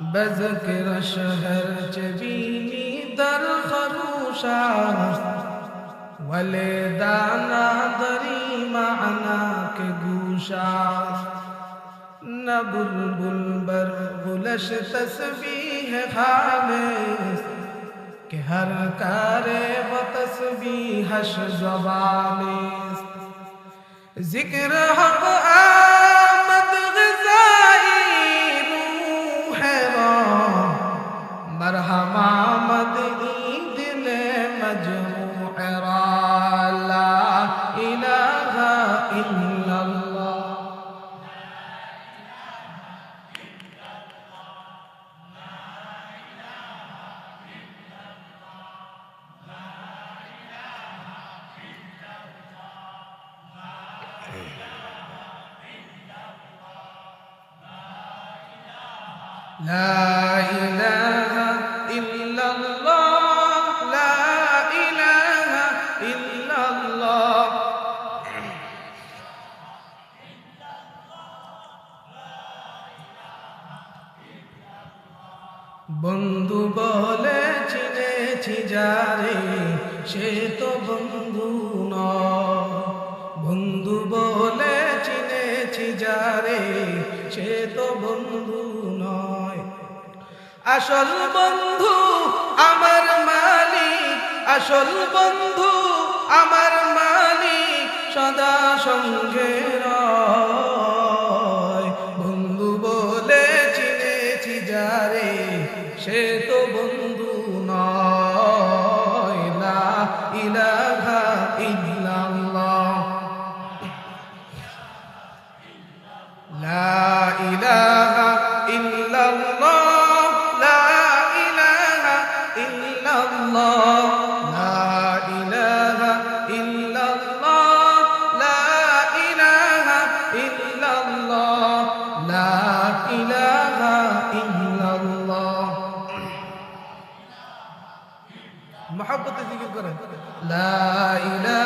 بذكر شهر جبيني در خروشا ولدانا دری معنا کے گوشا نہ بلبل بر گلش تسبیح خالص کہ ہر کارے و تسبیحش زبانست ذکر حق آ این دل مجموع را لا الہ إلا اللہ لا إله বন্ধু বলে চিনেছি যারে, সে তো বন্ধু ন বন্ধু বলে চিনেছি যারে, সে তো বন্ধু নয়। আসল বন্ধু আমার মালিক, আসল বন্ধু আমার মালিক, সদা সঙ্গে রয়। সে তো বন্ধু নয় লা ইলাহা ইল্লাল্লাহ। লা ইলাহা ইল্লাল্লাহ লা ইলাহা ইল্লাল্লাহ। محبة ذكر لا إله